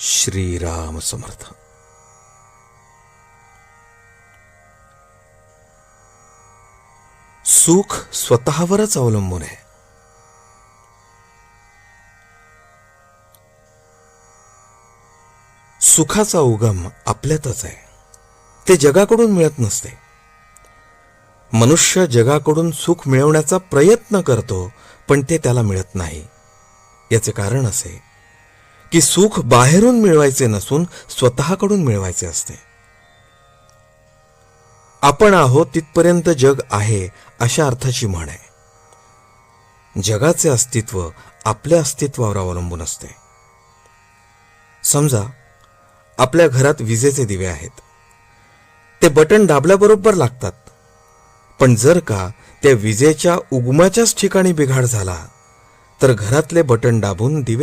श्रीराम समर्थ सुख स्वतःवरच अवलंबून आहे. सुखाचा उगम आपल्यातच आहे. ते जगाकडून मिळत नसते. मनुष्य जगाकडून सुख मिळवण्याचा प्रयत्न करतो पण ते त्याला मिळत नाही. याचे कारण असे की सुख बाहेरून मिळवायचे नसून स्वतःकडून मिळवायचे असते. आपण आहोत तिथपर्यंत जग आहे अशा अर्थाची म्हण आहे. जगाचे अस्तित्व आपल्या अस्तित्वावर अवलंबून असते. समजा आपल्या घरात विजेचे दिवे आहेत. ते बटन दाबल्याबरोबर लागतात. पण जर का त्या विजेच्या उगमाच्याच ठिकाणी बिघाड झाला तर घरातले बटन दाबून दिवे